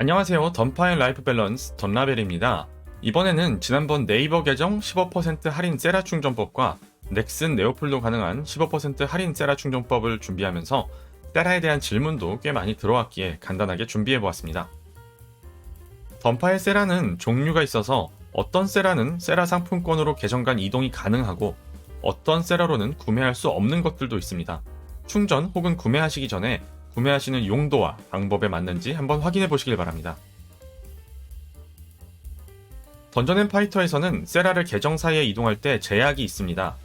안녕하세요. 던파인 라이프 밸런스 던라벨입니다. 이번에는 지난번 네이버 계정 15% 할인 세라 충전법과 넥슨 네오플도 가능한 15% 할인 세라 충전법을 준비하면서 세라에 대한 질문도 꽤 많이 들어왔기에 간단하게 준비해 보았습니다. 던파의 세라는 종류가 있어서 어떤 세라는 세라 상품권으로 계정 간 이동이 가능하고 어떤 세라로는 구매할 수 없는 것들도 있습니다. 충전 혹은 구매하시기 전에 구매하시는 용도와 방법에 맞는지 한번 확인해 보시길 바랍니다. 던전 앤 파이터에서는 세라를 계정 사이에 이동할 때 제약이 있습니다.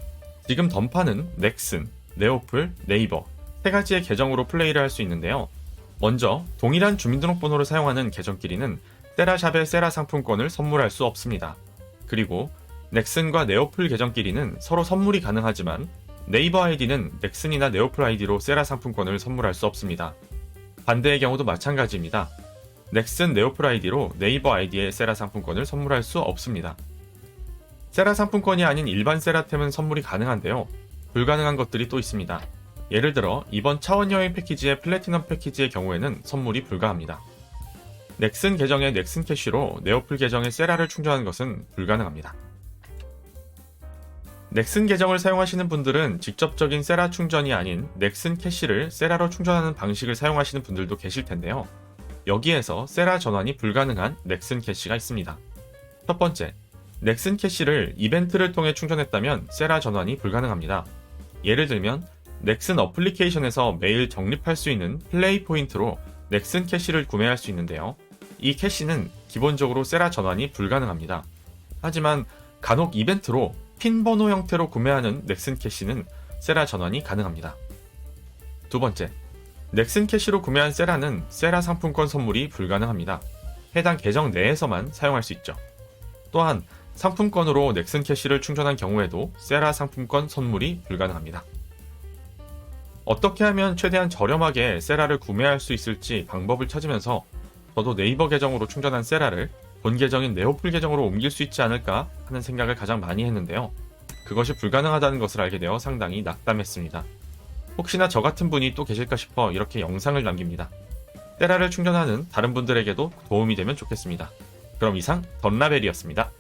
지금 던파는 넥슨, 네오플, 네이버 세 가지의 계정으로 플레이를 할 수 있는데요. 먼저 동일한 주민등록번호를 사용하는 계정끼리는 세라샵의 세라 상품권을 선물할 수 없습니다. 그리고 넥슨과 네오플 계정끼리는 서로 선물이 가능하지만 네이버 아이디는 넥슨이나 네오플 아이디로 세라 상품권을 선물할 수 없습니다. 반대의 경우도 마찬가지입니다. 넥슨 네오플 아이디로 네이버 아이디의 세라 상품권을 선물할 수 없습니다. 세라 상품권이 아닌 일반 세라템은 선물이 가능한데요. 불가능한 것들이 또 있습니다. 예를 들어 이번 차원 여행 패키지의 플래티넘 패키지의 경우에는 선물이 불가합니다. 넥슨 계정의 넥슨 캐시로 네오플 계정의 세라를 충전하는 것은 불가능합니다. 넥슨 계정을 사용하시는 분들은 직접적인 세라 충전이 아닌 넥슨 캐시를 세라로 충전하는 방식을 사용하시는 분들도 계실 텐데요. 여기에서 세라 전환이 불가능한 넥슨 캐시가 있습니다. 첫 번째, 넥슨 캐시를 이벤트를 통해 충전했다면 세라 전환이 불가능합니다. 예를 들면 넥슨 어플리케이션에서 매일 적립할 수 있는 플레이 포인트로 넥슨 캐시를 구매할 수 있는데요. 이 캐시는 기본적으로 세라 전환이 불가능합니다. 하지만 간혹 이벤트로 핀 번호 형태로 구매하는 넥슨 캐시는 세라 전환이 가능합니다. 두 번째, 넥슨 캐시로 구매한 세라는 세라 상품권 선물이 불가능합니다. 해당 계정 내에서만 사용할 수 있죠. 또한 상품권으로 넥슨 캐시를 충전한 경우에도 세라 상품권 선물이 불가능합니다. 어떻게 하면 최대한 저렴하게 세라를 구매할 수 있을지 방법을 찾으면서 저도 네이버 계정으로 충전한 세라를 본 계정인 네오플 계정으로 옮길 수 있지 않을까 하는 생각을 가장 많이 했는데요. 그것이 불가능하다는 것을 알게 되어 상당히 낙담했습니다. 혹시나 저 같은 분이 또 계실까 싶어 이렇게 영상을 남깁니다. 세라를 충전하는 다른 분들에게도 도움이 되면 좋겠습니다. 그럼 이상 던라벨이었습니다.